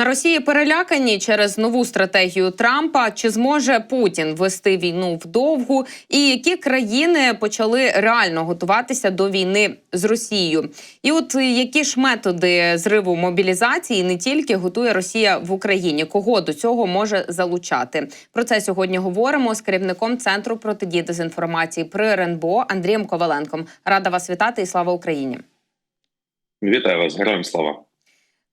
На Росії перелякані через нову стратегію Трампа. Чи зможе Путін вести війну вдовгу? І які країни почали реально готуватися до війни з Росією? І от які ж методи зриву мобілізації не тільки готує Росія в Україні? Кого до цього може залучати? Про це сьогодні говоримо з керівником центру протидії дезінформації при РНБО Андрієм Коваленком. Рада вас вітати і слава Україні. Вітаю вас, героям слава.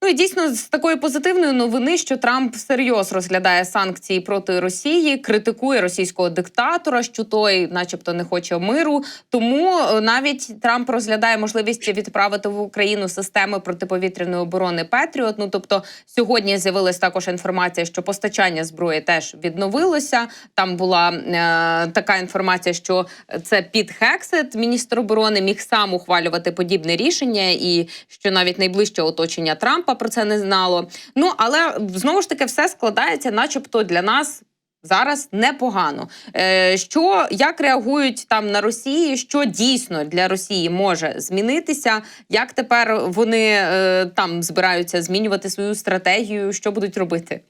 Ну і дійсно з такої позитивної новини, що Трамп всерйоз розглядає санкції проти Росії, критикує російського диктатора, що той, начебто, не хоче миру. Тому е, навіть Трамп розглядає можливість відправити в Україну системи протиповітряної оборони Петріот. Ну тобто, сьогодні з'явилась також інформація, що постачання зброї теж відновилося. Там була е, така інформація, що це під Хексет, міністр оборони, міг сам ухвалювати подібне рішення, і що навіть найближче оточення Трампа про це не знало. Ну але знову ж таки все складається, начебто, для нас. Зараз непогано. Е, що як реагують там на Росії? Що дійсно для Росії може змінитися? Як тепер вони е, там збираються змінювати свою стратегію? Що будуть робити?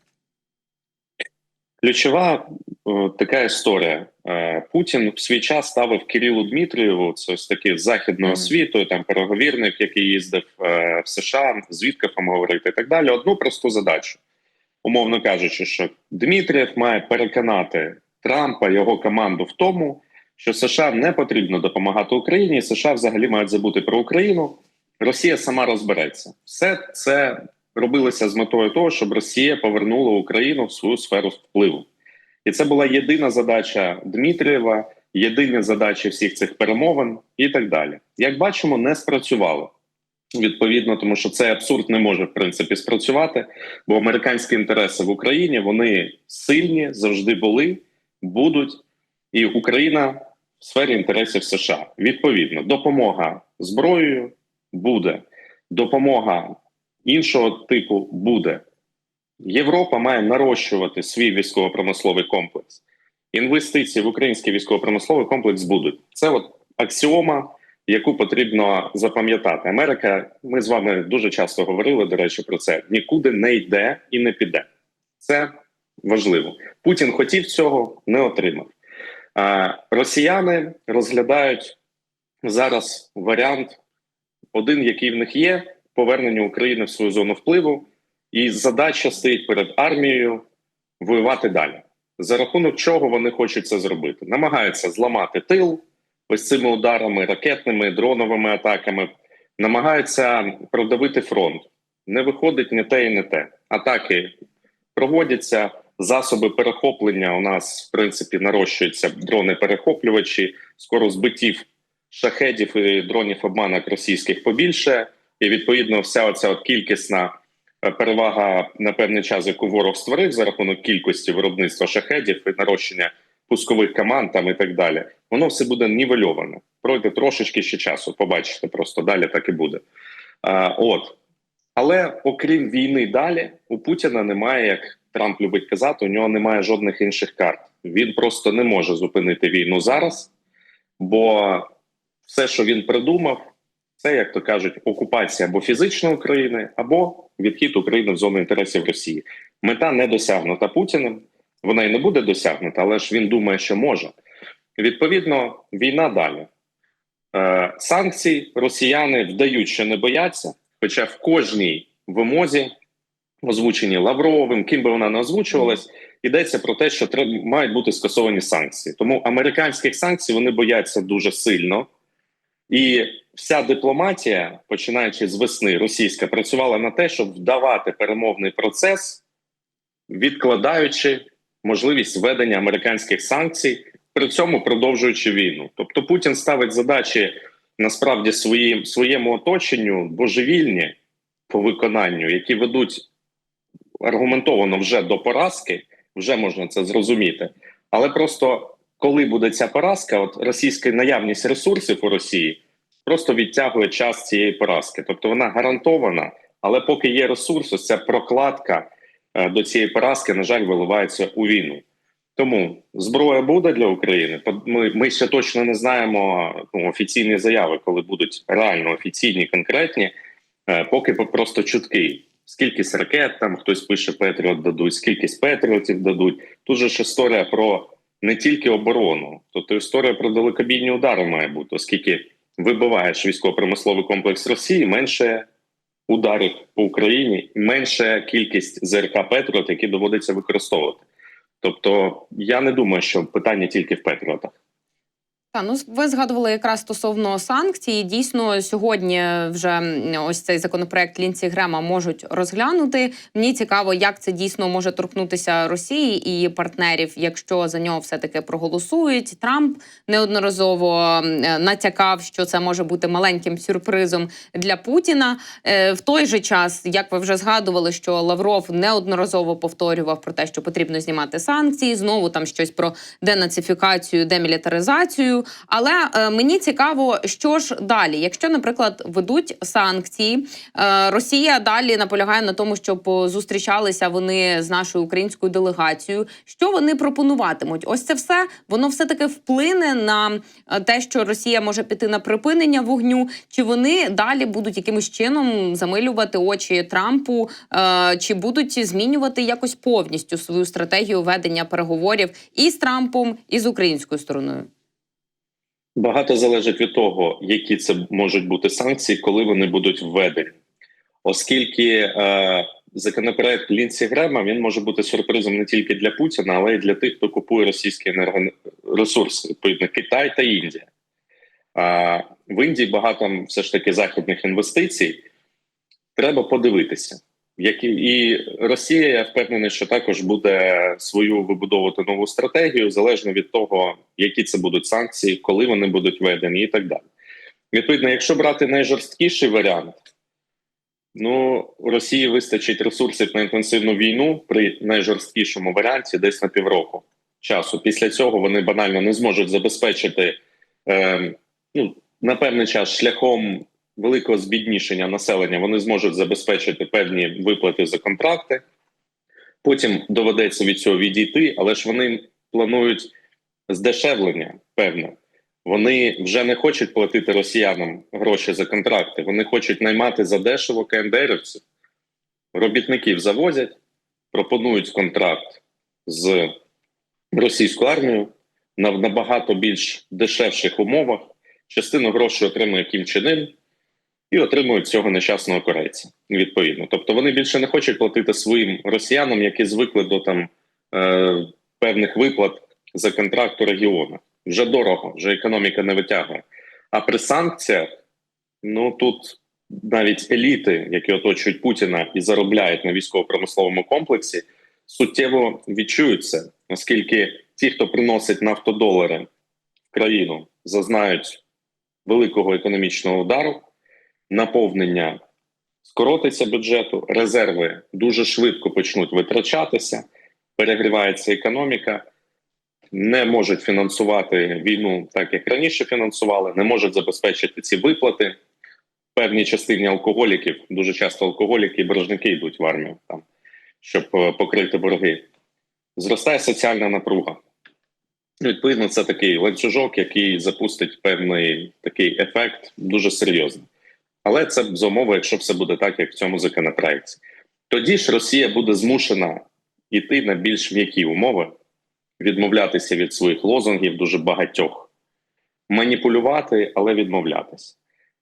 Ключова е, така історія. Е, Путін в свій час ставив Кирилу Дмитрієву, це ось такий з західною Мгм. освітою, там переговірник, який їздив е, в США, з Віткафом говорити і так далі. Одну просту задачу, умовно кажучи, що Дмитрієв має переконати Трампа його команду в тому, що США не потрібно допомагати Україні, і США взагалі мають забути про Україну. Росія сама розбереться. Все це робилося з метою того, щоб Росія повернула Україну в свою сферу впливу. І це була єдина задача Дмитрієва, єдина задача всіх цих перемовин і так далі. Як бачимо, не спрацювало. Відповідно, тому що цей абсурд не може в принципі спрацювати, бо американські інтереси в Україні вони сильні, завжди були, будуть, і Україна в сфері інтересів США. Відповідно, допомога зброєю буде, допомога іншого типу буде. Європа має нарощувати свій військово-промисловий комплекс. Інвестиції в український військово-промисловий комплекс будуть. Це от аксіома, яку потрібно запам'ятати. Америка, ми з вами дуже часто говорили, до речі, про це нікуди не йде і не піде. Це важливо. Путін хотів цього, не отримав. Росіяни розглядають зараз варіант, один, який в них є, повернення України в свою зону впливу. І задача стоїть перед армією воювати далі. За рахунок чого вони хочуть це зробити? Намагаються зламати тил ось цими ударами, ракетними, дроновими атаками, намагаються продавити фронт. Не виходить не те і не те. Атаки проводяться, засоби перехоплення у нас в принципі нарощуються дрони-перехоплювачі, скоро збиттів шахедів і дронів обманок російських побільше, і відповідно вся оця от кількісна е, перевага на певний час, яку ворог створив за рахунок кількості виробництва шахедів і нарощення пускових команд там і так далі. Воно все буде нівельоване. Пройде трошечки ще часу. Побачите, просто далі так і буде. А, от але окрім війни, далі у Путіна немає, як Трамп любить казати, у нього немає жодних інших карт. Він просто не може зупинити війну зараз, бо все, що він придумав, це як то кажуть, окупація або фізична України, або відхід України в зону інтересів Росії. Мета не досягнута Путіним. Вона і не буде досягнута, але ж він думає, що може. Відповідно, війна далі. Е, санкцій росіяни вдають, що не бояться, хоча в кожній вимозі, озвученій Лавровим, ким би вона не озвучувалась, йдеться про те, що треба мають бути скасовані санкції. Тому американських санкцій вони бояться дуже сильно. І вся дипломатія, починаючи з весни, російська працювала на те, щоб вдавати перемовний процес, відкладаючи можливість введення американських санкцій, при цьому продовжуючи війну. Тобто Путін ставить задачі насправді своїм своєму оточенню божевільні по виконанню, які ведуть аргументовано вже до поразки, вже можна це зрозуміти. Але просто коли буде ця поразка, от російська наявність ресурсів у Росії просто відтягує час цієї поразки. Тобто вона гарантована, але поки є ресурс, ця прокладка е, до цієї поразки, на жаль, виливається у війну. Тому зброя буде для України. Ми, ми ще точно не знаємо ну, офіційні заяви, коли будуть реально офіційні, конкретні, е, поки просто чутки. скількись ракет там хтось пише Петріот дадуть, скількись Петріотів дадуть. Тут же ж історія про не тільки оборону, тобто історія про далекобійні удари має бути, оскільки вибиваєш військово-промисловий комплекс Росії, менше ударів по Україні, менша кількість ЗРК Петрот, які доводиться використовувати. Тобто, я не думаю, що питання тільки в Петріотах. Ну ви згадували якраз стосовно санкцій. Дійсно, сьогодні вже ось цей законопроект Лінці Грема можуть розглянути. Мені цікаво, як це дійсно може торкнутися Росії і партнерів, якщо за нього все таки проголосують. Трамп неодноразово натякав, що це може бути маленьким сюрпризом для Путіна. Е, В той же час, як ви вже згадували, що Лавров неодноразово повторював про те, що потрібно знімати санкції, знову там щось про денацифікацію, демілітаризацію. Але е, мені цікаво, що ж далі, якщо, наприклад, ведуть санкції, е, Росія далі наполягає на тому, щоб зустрічалися вони з нашою українською делегацією. Що вони пропонуватимуть? Ось це все воно все таки вплине на е, те, що Росія може піти на припинення вогню, чи вони далі будуть якимось чином замилювати очі Трампу, чи будуть змінювати якось повністю свою стратегію ведення переговорів і з Трампом, і з українською стороною. Багато залежить від того, які це можуть бути санкції, коли вони будуть введені, оскільки е, законопроект Лінсі Грема він може бути сюрпризом не тільки для Путіна, але й для тих, хто купує російські енергоресурси, відповідно Китай та Індія. А в Індії багато все ж таки західних інвестицій. Треба подивитися. Які і Росія, я впевнений, що також буде свою вибудовувати нову стратегію залежно від того, які це будуть санкції, коли вони будуть введені, і так далі. Відповідно, якщо брати найжорсткіший варіант, ну Росії вистачить ресурсів на інтенсивну війну при найжорсткішому варіанті десь на півроку часу. Після цього вони банально не зможуть забезпечити е, ну, на певний час шляхом великого збіднішення населення вони зможуть забезпечити певні виплати за контракти. Потім доведеться від цього відійти, але ж вони планують здешевлення, певно. Вони вже не хочуть платити росіянам гроші за контракти. Вони хочуть наймати задешево КНДРівців. Робітників завозять, пропонують контракт з російською армією на набагато більш дешевших умовах. Частину грошей отримує Кім Чен Ін, і отримують цього нещасного корейця. Відповідно, тобто вони більше не хочуть платити своїм росіянам, які звикли до там е, певних виплат за контракт у регіонах. Вже дорого, вже економіка не витягує. А при санкціях, ну тут навіть еліти, які оточують Путіна і заробляють на військово-промисловому комплексі, суттєво відчуються, оскільки ті, хто приносить нафтодолари в країну, зазнають великого економічного удару наповнення скоротиться бюджету, резерви дуже швидко почнуть витрачатися, перегрівається економіка, не можуть фінансувати війну так, як раніше фінансували, не можуть забезпечити ці виплати. Певній частині алкоголіків дуже часто алкоголіки і боржники йдуть в армію там, щоб е, покрити борги. Зростає соціальна напруга. Відповідно, це такий ланцюжок, який запустить певний такий ефект дуже серйозний. Але це за умови, якщо все буде так, як в цьому законопроекті. Тоді ж Росія буде змушена йти на більш м'які умови, відмовлятися від своїх лозунгів дуже багатьох, маніпулювати, але відмовлятися.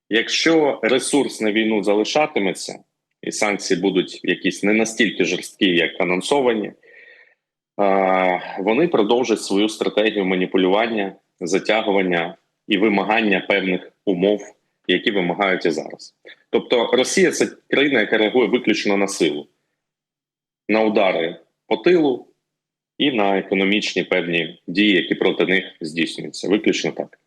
Якщо ресурс на війну залишатиметься, і санкції будуть якісь не настільки жорсткі, як анонсовані, вони продовжать свою стратегію маніпулювання, затягування і вимагання певних умов які вимагають і зараз. Тобто Росія це країна, яка реагує виключно на силу, на удари по тилу і на економічні певні дії, які проти них здійснюються. Виключно так.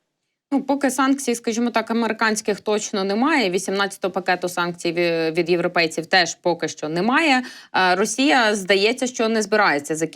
Ну, поки санкцій, скажімо так, американських точно немає. 18-го пакету санкцій від європейців теж поки що немає. Росія здається, що не збирається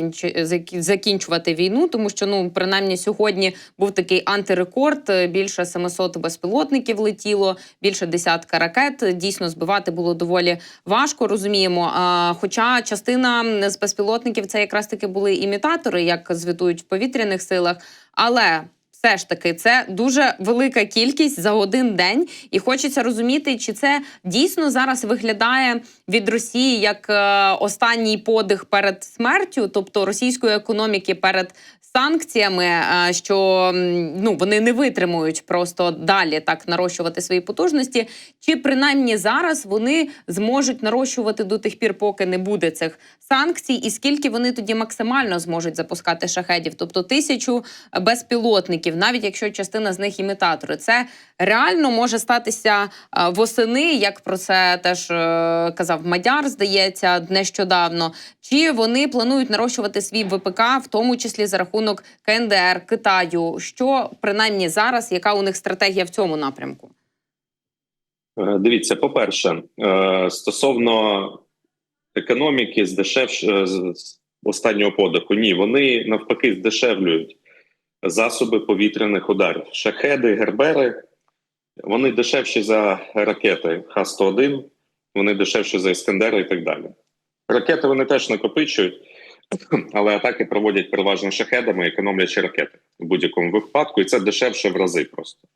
закінчувати війну, тому що ну принаймні сьогодні був такий антирекорд. Більше 700 безпілотників летіло, більше десятка ракет. Дійсно збивати було доволі важко. Розуміємо. Хоча частина з безпілотників це якраз таки були імітатори, як звітують в повітряних силах, але Все ж таки, це дуже велика кількість за один день, і хочеться розуміти, чи це дійсно зараз виглядає від Росії як е, останній подих перед смертю, тобто російської економіки перед санкціями, е, що ну вони не витримують просто далі так нарощувати свої потужності, чи принаймні зараз вони зможуть нарощувати до тих пір, поки не буде цих санкцій, і скільки вони тоді максимально зможуть запускати шахедів, тобто тисячу безпілотників, навіть якщо частина з них імітатори, це реально може статися е, восени, як про це теж е, казав Мадяр, здається, нещодавно. Чи вони планують нарощувати свій ВПК, в тому числі за рахунок КНДР, Китаю? Що принаймні зараз, яка у них стратегія в цьому напрямку? Е, Дивіться, по-перше, е, стосовно економіки, здешевш е, останнього подиху, ні, вони навпаки здешевлюють засоби повітряних ударів. Шахеди, гербери, вони дешевші за ракети Х-101, вони дешевші за Іскандери і так далі. Ракети вони теж накопичують, але атаки проводять переважно шахедами, економлячи ракети в будь-якому випадку, і це дешевше в рази просто.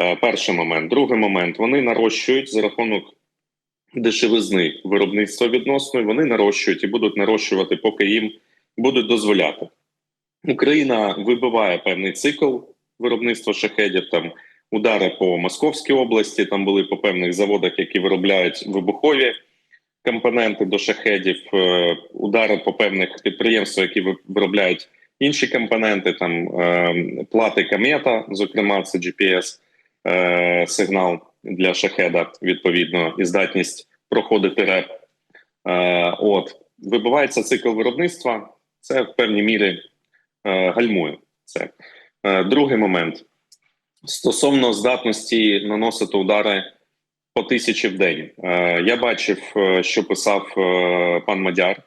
Е, Перший момент. Другий момент. Вони нарощують за рахунок дешевизни виробництва відносної, вони нарощують і будуть нарощувати, поки їм будуть дозволяти. Україна вибиває певний цикл виробництва шахедів. Там удари по Московській області, там були по певних заводах, які виробляють вибухові компоненти до шахедів, е, удари по певних підприємствах, які виробляють інші компоненти, там е, плати камета, зокрема, це GPS е, сигнал для шахеда, відповідно, і здатність проходити реп. От вибивається цикл виробництва, це в певній мірі гальмує це. Другий момент стосовно здатності наносити удари по тисячі в день. Е, я бачив, е, що писав е, пан Мадяр.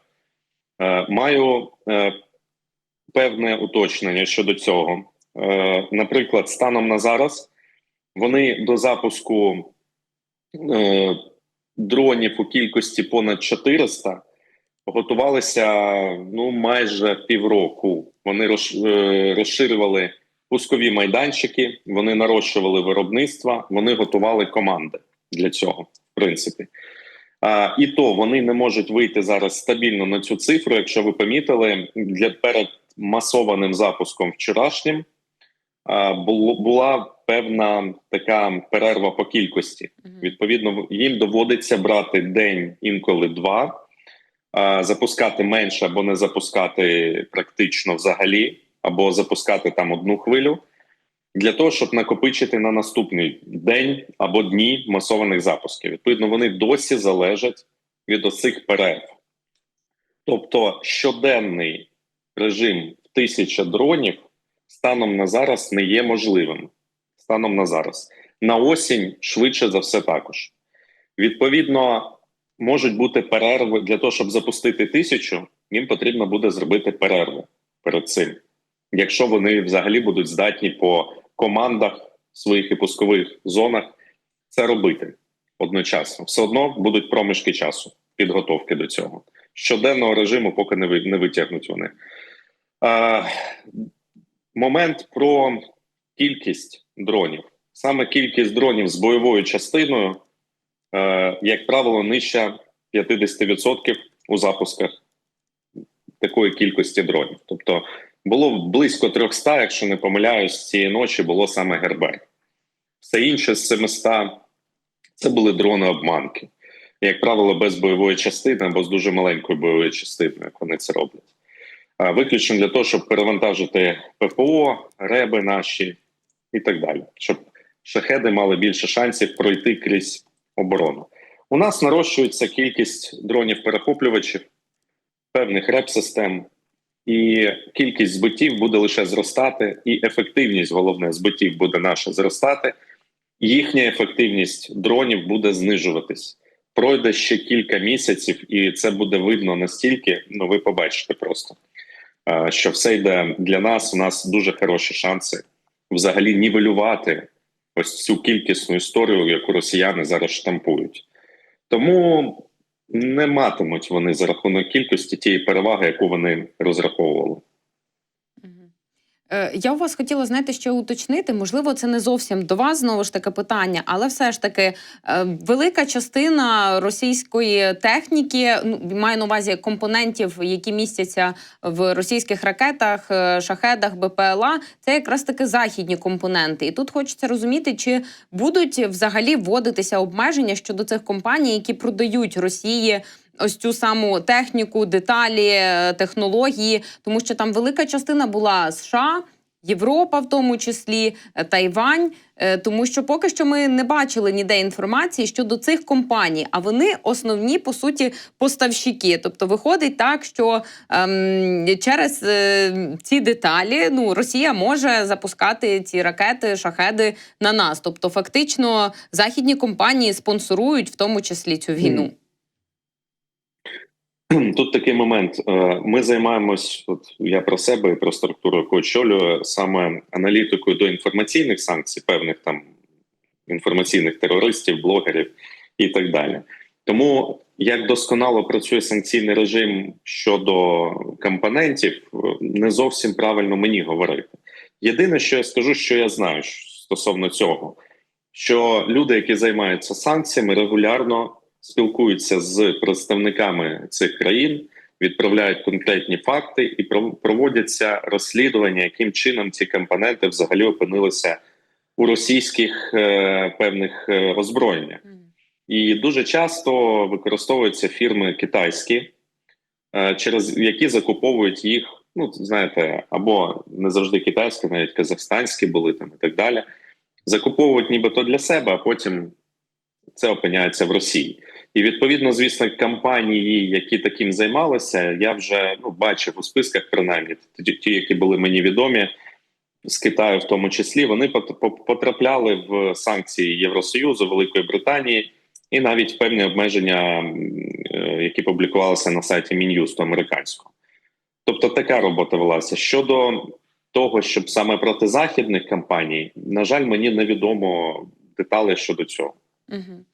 Маю певне уточнення щодо цього. Наприклад, станом на зараз вони до запуску дронів у кількості понад 400 готувалися ну майже півроку. Вони розширювали пускові майданчики, вони нарощували виробництва, вони готували команди для цього, в принципі. А, і то вони не можуть вийти зараз стабільно на цю цифру. Якщо ви помітили, для перед масованим запуском вчорашнім а, було, була певна така перерва по кількості. Відповідно, їм доводиться брати день, інколи два, а, запускати менше або не запускати практично взагалі, або запускати там одну хвилю для того, щоб накопичити на наступний день або дні масованих запусків. Відповідно, вони досі залежать від оцих перерв. Тобто щоденний режим в тисяча дронів станом на зараз не є можливим. Станом на зараз. На осінь швидше за все також. Відповідно, можуть бути перерви для того, щоб запустити тисячу, їм потрібно буде зробити перерву перед цим. Якщо вони взагалі будуть здатні по командах своїх і пускових зонах це робити одночасно. Все одно будуть проміжки часу підготовки до цього. Щоденного режиму поки не, не витягнуть вони. А, момент про кількість дронів. Саме кількість дронів з бойовою частиною, е, як правило, нижча 50% у запусках такої кількості дронів. Тобто було близько 300, якщо не помиляюсь, цієї ночі було саме Гербер. Все інше з 700 це були дрони-обманки. Як правило, без бойової частини або з дуже маленькою бойовою частиною, як вони це роблять. Виключно для того, щоб перевантажити ППО, реби наші і так далі, щоб шахеди мали більше шансів пройти крізь оборону. У нас нарощується кількість дронів-перехоплювачів, певних реп-систем, і кількість збиттів буде лише зростати, і ефективність головне збиттів буде наша зростати. Їхня ефективність дронів буде знижуватись. Пройде ще кілька місяців, і це буде видно настільки. Ну, ви побачите просто, е, що все йде для нас. У нас дуже хороші шанси взагалі нівелювати ось цю кількісну історію, яку росіяни зараз штампують. Тому не матимуть вони за рахунок кількості тієї переваги, яку вони розраховували. Е, Я у вас хотіла знаєте, ще уточнити. Можливо, це не зовсім до вас знову ж таки питання, але все ж таки е, велика частина російської техніки, ну маю на увазі компонентів, які містяться в російських ракетах, е, шахедах, БПЛА, це якраз таки західні компоненти. І тут хочеться розуміти, чи будуть взагалі вводитися обмеження щодо цих компаній, які продають Росії ось цю саму техніку, деталі, е, технології, тому що там велика частина була США. Європа, в тому числі е, Тайвань, Е, тому що поки що ми не бачили ніде інформації щодо цих компаній, а вони основні по суті поставщики. Тобто, виходить так, що ем, через е, ці деталі ну Росія може запускати ці ракети, шахеди на нас. Тобто, фактично, західні компанії спонсорують в тому числі цю війну. Тут такий момент. Е, Ми займаємось, от я про себе і про структуру, яку очолюю, саме аналітикою до інформаційних санкцій, певних там інформаційних терористів, блогерів і так далі. Тому як досконало працює санкційний режим щодо компонентів, не зовсім правильно мені говорити. Єдине, що я скажу, що я знаю стосовно цього, що люди, які займаються санкціями, регулярно спілкуються з представниками цих країн, відправляють конкретні факти і проводяться розслідування, яким чином ці компоненти взагалі опинилися у російських е, певних е, озброєннях. І дуже часто використовуються фірми китайські, е, через які закуповують їх. Ну, знаєте, або не завжди китайські, навіть казахстанські були там і так далі. Закуповують нібито для себе, а потім це опиняється в Росії. І відповідно, звісно, компанії, які таким займалися, я вже ну бачив у списках, принаймні ті, які були мені відомі з Китаю, в тому числі, вони потрапляли в санкції Євросоюзу, Великої Британії і навіть певні обмеження, які публікувалися на сайті Мін'юсту американського. Тобто така робота велася щодо того, щоб саме проти західних компаній, на жаль, мені невідомо деталі щодо цього. Угу.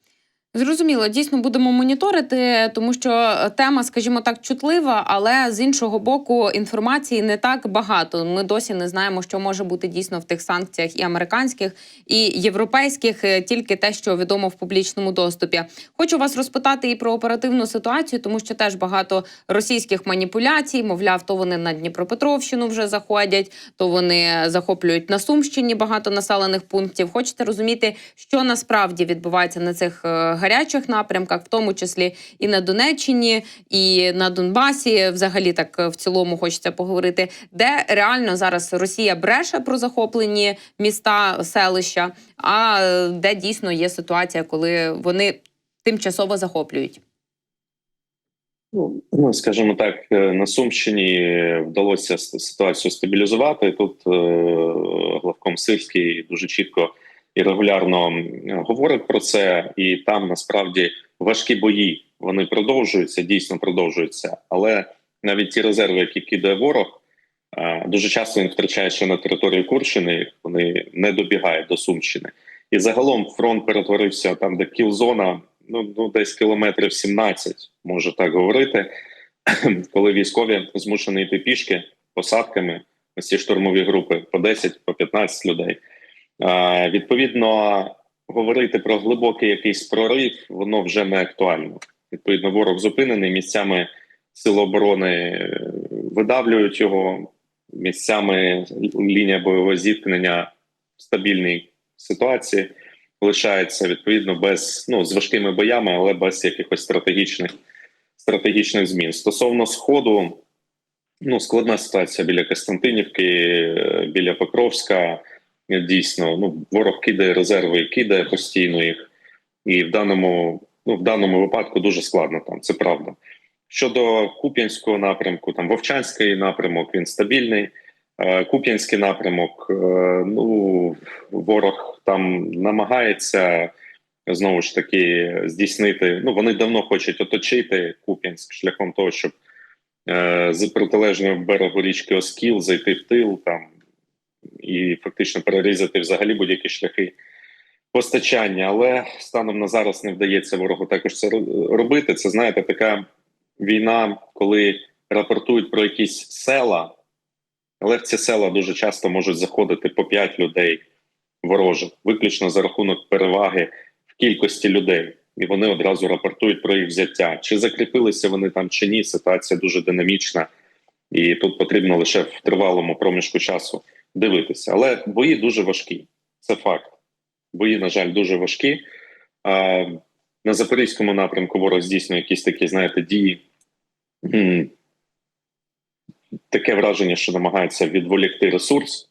Зрозуміло, дійсно будемо моніторити, тому що тема, скажімо так, чутлива, але з іншого боку, інформації не так багато. Ми досі не знаємо, що може бути дійсно в тих санкціях і американських, і європейських, е, тільки те, що відомо в публічному доступі. Хочу вас розпитати і про оперативну ситуацію, тому що теж багато російських маніпуляцій. Мовляв, то вони на Дніпропетровщину вже заходять, то вони захоплюють на Сумщині багато населених пунктів. Хочете розуміти, що насправді відбувається на цих е, гарячих напрямках, в тому числі і на Донеччині, і на Донбасі. Взагалі, так в цілому хочеться поговорити, де реально зараз Росія бреше про захоплені міста, селища, а де дійсно є ситуація, коли вони тимчасово захоплюють. Ну, скажімо так, е, на Сумщині вдалося ситуацію стабілізувати. Тут е, главком Сирський дуже чітко і регулярно говорить про це, і там насправді важкі бої вони продовжуються, дійсно продовжуються. Але навіть ті резерви, які кидає ворог, дуже часто він втрачає ще на території Курщини. Вони не добігають до Сумщини, і загалом фронт перетворився там, де кілзона, ну ну десь кілометрів 17, може так говорити, коли військові змушені йти пішки посадками. Ці штурмові групи по 10, по 15 людей. Відповідно, говорити про глибокий якийсь прорив, воно вже не актуально. Відповідно, ворог зупинений місцями сил оборони е, видавлюють його місцями лінія бойового зіткнення в стабільній ситуації лишається відповідно без ну з важкими боями, але без якихось стратегічних стратегічних змін. Стосовно сходу, ну складна ситуація біля Костянтинівки, е, біля Покровська дійсно ну ворог кидає резерви, кидає постійно їх, і в даному ну в даному випадку дуже складно там. Це правда. Щодо Куп'янського напрямку, там Вовчанський напрямок він стабільний. Е, Куп'янський напрямок, е, ну ворог там намагається знову ж таки здійснити. Ну вони давно хочуть оточити Куп'янськ шляхом того, щоб е, з протилежного берегу річки Оскіл зайти в тил, там і фактично перерізати взагалі будь-які шляхи постачання. Але станом на зараз не вдається ворогу також це робити. Це знаєте, така війна, коли рапортують про якісь села, Але в ці села дуже часто можуть заходити по 5 людей ворожих, виключно за рахунок переваги в кількості людей. І вони одразу рапортують про їх взяття. Чи закріпилися вони там чи ні? Ситуація дуже динамічна, і тут потрібно лише в тривалому проміжку часу дивитися. Але бої дуже важкі. Це факт. Бої, на жаль, дуже важкі. На запорізькому напрямку ворог здійснює якісь такі, знаєте, дії. Таке враження, що намагається відволікти ресурс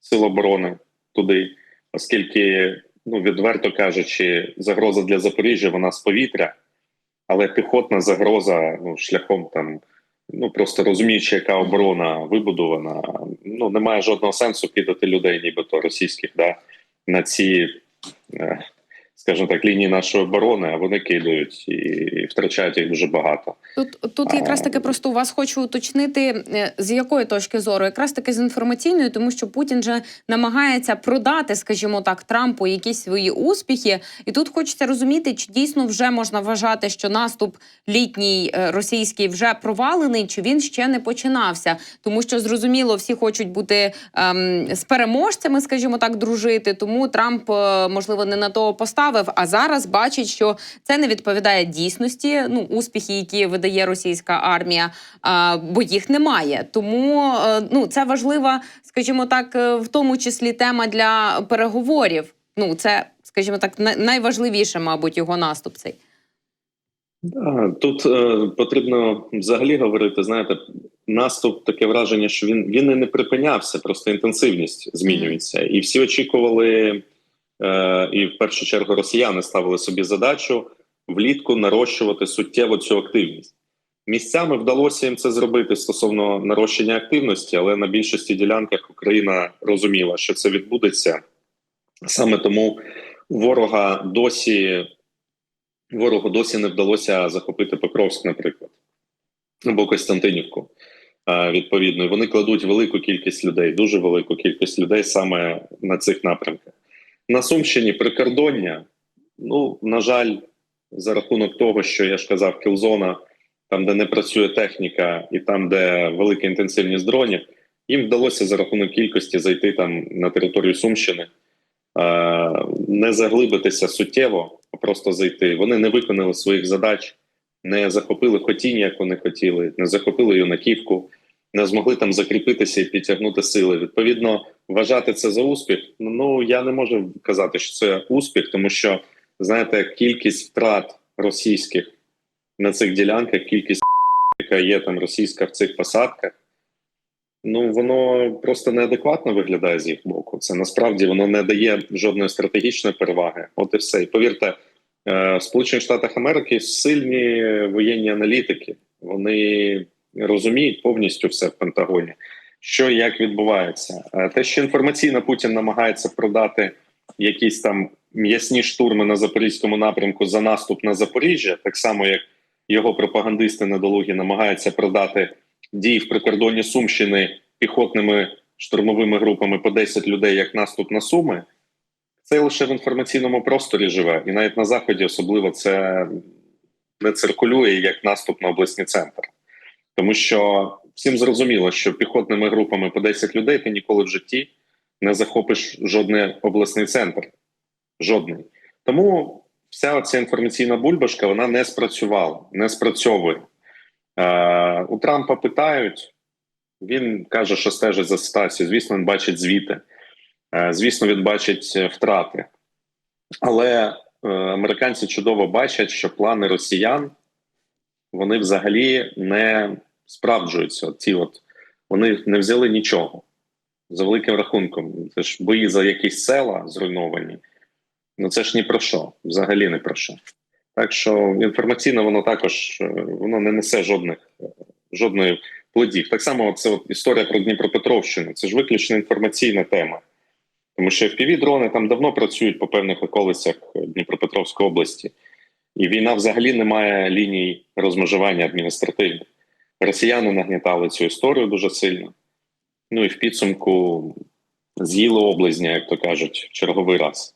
сил оборони туди, оскільки, ну відверто кажучи, загроза для Запоріжжя вона з повітря, але піхотна загроза ну, шляхом там, ну просто розуміючи, яка оборона вибудована, ну немає жодного сенсу кидати людей, нібито російських, да, на ці, е, скажімо так, лінії нашої оборони, а вони кидають і, втрачають їх дуже багато. Тут тут якраз таки просто у вас хочу уточнити е, з якої точки зору, якраз таки з інформаційної, тому що Путін же намагається продати, скажімо так, Трампу якісь свої успіхи, і тут хочеться розуміти, чи дійсно вже можна вважати, що наступ літній е, російський вже провалений, чи він ще не починався, тому що зрозуміло, всі хочуть бути ем, з переможцями, скажімо так, дружити. Тому Трамп е, можливо не на того поставив, а зараз бачить, що це не відповідає дійсності. Ну успіхи, які видає російська армія, а, бо їх немає. Тому е, ну це важлива, скажімо так, е, в тому числі тема для переговорів. Ну це, скажімо так, най- найважливіше, мабуть, його наступ цей. Тут е, потрібно взагалі говорити. Знаєте, наступ таке враження, що він він і не припинявся, просто інтенсивність змінюється, і всі очікували, і в першу чергу росіяни ставили собі задачу влітку нарощувати суттєво цю активність. Місцями вдалося їм це зробити стосовно нарощення активності, але на більшості ділянках Україна розуміла, що це відбудеться саме тому ворога досі ворогу досі не вдалося захопити Покровськ, наприклад, або Костянтинівку. Е, Відповідно, і вони кладуть велику кількість людей, дуже велику кількість людей саме на цих напрямках. На Сумщині прикордоння. Ну, на жаль, за рахунок того, що я ж казав, кілзона, там, де не працює техніка, і там, де велика інтенсивність дронів, їм вдалося за рахунок кількості зайти там на територію Сумщини, е, не заглибитися суттєво, а просто зайти. Вони не виконали своїх задач, не захопили Хотінь, як вони хотіли, не захопили Юнаківку, не змогли там закріпитися і підтягнути сили. Відповідно, вважати це за успіх. Ну я не можу казати, що це успіх, тому що знаєте, кількість втрат російських на цих ділянках, кількість яка є там російська в цих посадках. Ну воно просто неадекватно виглядає з їх боку. Це насправді воно не дає жодної стратегічної переваги. От і все. І повірте, е, в Сполучених Штатах Америки сильні воєнні аналітики. Вони розуміють повністю все в Пентагоні, що як відбувається. Е, Те, що інформаційно Путін намагається продати якісь там м'ясні штурми на запорізькому напрямку за наступ на Запоріжжя, так само як його пропагандисти недолугі намагаються продати дії в прикордонні Сумщини піхотними штурмовими групами по 10 людей як наступ на Суми. Це лише в інформаційному просторі живе, і навіть на заході особливо це не циркулює як наступ на обласний центр, тому що всім зрозуміло, що піхотними групами по 10 людей ти ніколи в житті не захопиш жодний обласний центр. Жодний. Тому вся ця інформаційна бульбашка вона не спрацювала, не спрацьовує. Е, у Трампа питають, він каже, що стежить за ситуацією. Звісно, він бачить звіти. Е, звісно, він бачить е, втрати. Але е, американці чудово бачать, що плани росіян вони взагалі не справджуються. Ці от вони не взяли нічого за великим рахунком. Це ж бої за якісь села зруйновані. Ну це ж ні про що, взагалі не про що. Так що інформаційно воно також е, воно не несе жодних е, жодної плодів. Так само, це от історія про Дніпропетровщину. Це ж виключно інформаційна тема, тому що fpv дрони там давно працюють по певних околицях Дніпропетровської області, і війна взагалі не має ліній розмежування адміністративних. Росіяни нагнітали цю історію дуже сильно. Ну і в підсумку з'їли облизня, як то кажуть, черговий раз.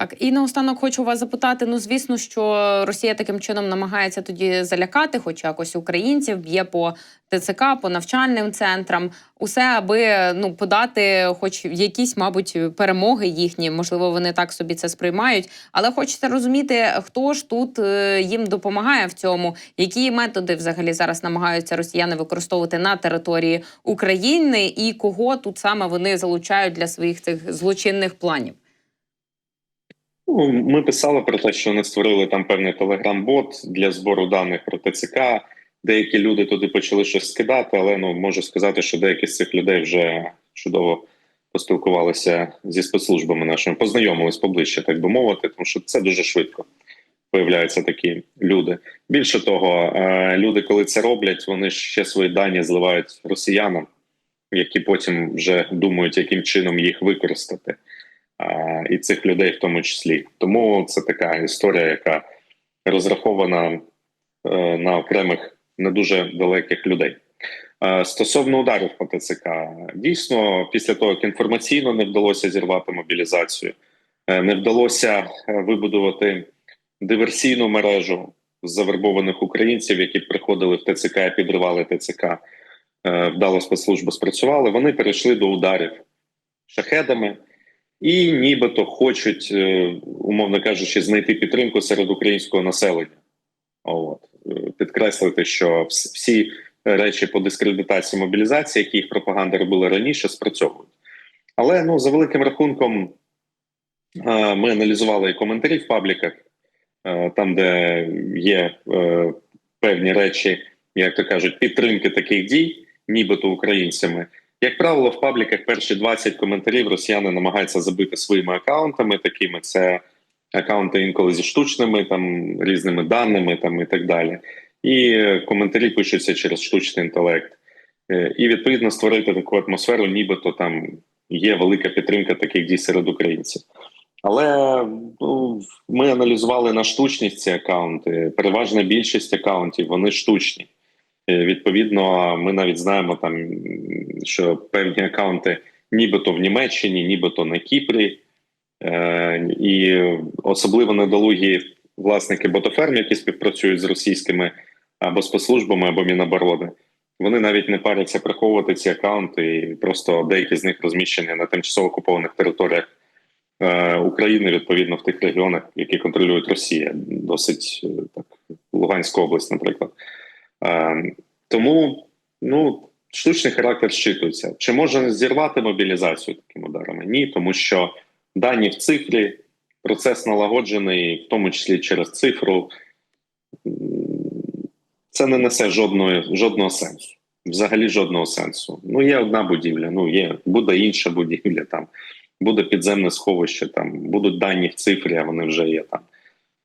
Так, і наостанок хочу вас запитати: ну звісно, що Росія таким чином намагається тоді залякати, хоч якось українців, б'є по ТЦК, по навчальним центрам, усе аби ну подати, хоч якісь, мабуть, перемоги їхні. Можливо, вони так собі це сприймають. Але хочеться розуміти, хто ж тут е, їм допомагає в цьому, які методи взагалі зараз намагаються росіяни використовувати на території України, і кого тут саме вони залучають для своїх цих злочинних планів. Ну, Ми писали про те, що вони створили там певний телеграм-бот для збору даних про ТЦК. Деякі люди туди почали щось скидати, але ну можу сказати, що деякі з цих людей вже чудово поспілкувалися зі спецслужбами нашими, познайомились поближче, так би мовити, тому що це дуже швидко появляються такі люди. Більше того, е, люди, коли це роблять, вони ще свої дані зливають росіянам, які потім вже думають, яким чином їх використати. І цих людей в тому числі. Тому це така історія, яка розрахована е, на окремих не дуже далеких людей. Е, Стосовно ударів по ТЦК, дійсно, після того, як інформаційно не вдалося зірвати мобілізацію, е, не вдалося вибудувати диверсійну мережу завербованих українців, які приходили в ТЦК і підривали ТЦК. Вдало спецслужби спрацювали. Вони перейшли до ударів шахедами і нібито хочуть, е, умовно кажучи, знайти підтримку серед українського населення. От Е, підкреслити, що всі речі по дискредитації мобілізації, які їх пропаганда робила раніше, спрацьовують. Але ну за великим рахунком е, ми аналізували і коментарі в пабліках, там, де є певні речі, як то кажуть, підтримки таких дій, нібито українцями. Як правило, в пабліках перші 20 коментарів росіяни намагаються забити своїми акаунтами. Такими це акаунти інколи зі штучними там різними даними, там і так далі. І коментарі пишуться через штучний інтелект. Е, І відповідно створити таку атмосферу, нібито там є велика підтримка таких дій серед українців. Але ну, ми аналізували на штучність ці акаунти. Переважна більшість акаунтів вони штучні. Е, Відповідно, ми навіть знаємо там, що певні акаунти нібито в Німеччині, нібито на Кіпрі, е, і особливо недолугі власники ботоферм, які співпрацюють з російськими або спецслужбами, або Міноборони. Вони навіть не паряться приховувати ці акаунти, і просто деякі з них розміщені на тимчасово окупованих територіях е, України, відповідно в тих регіонах, які контролюють Росія, досить е, так, Луганська область, наприклад. Е, тому ну, штучний характер щитується. Чи може зірвати мобілізацію такими ударами? Ні, тому що дані в цифрі, процес налагоджений, в тому числі через цифру. Це не несе жодної, жодного сенсу. Взагалі жодного сенсу. Ну, є одна будівля, ну є, буде інша будівля, там буде підземне сховище, там будуть дані в цифрі, а вони вже є там.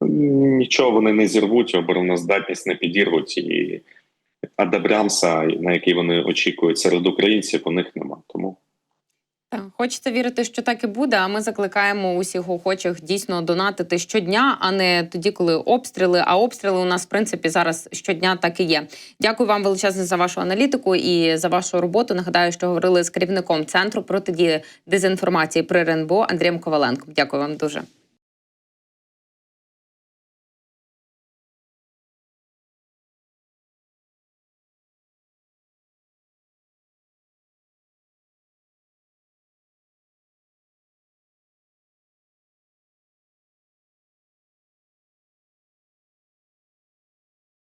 Нічого вони не зірвуть, обороноздатність не підірвуть, і адабрамса, на який вони очікують серед українців, у них нема. Тому хочеться вірити, що так і буде. А ми закликаємо усіх охочих дійсно донатити щодня, а не тоді, коли обстріли. А обстріли у нас в принципі зараз щодня так і є. Дякую вам величезне за вашу аналітику і за вашу роботу. Нагадаю, що говорили з керівником центру протидії дезінформації при РНБО Андрієм Коваленком. Дякую вам дуже.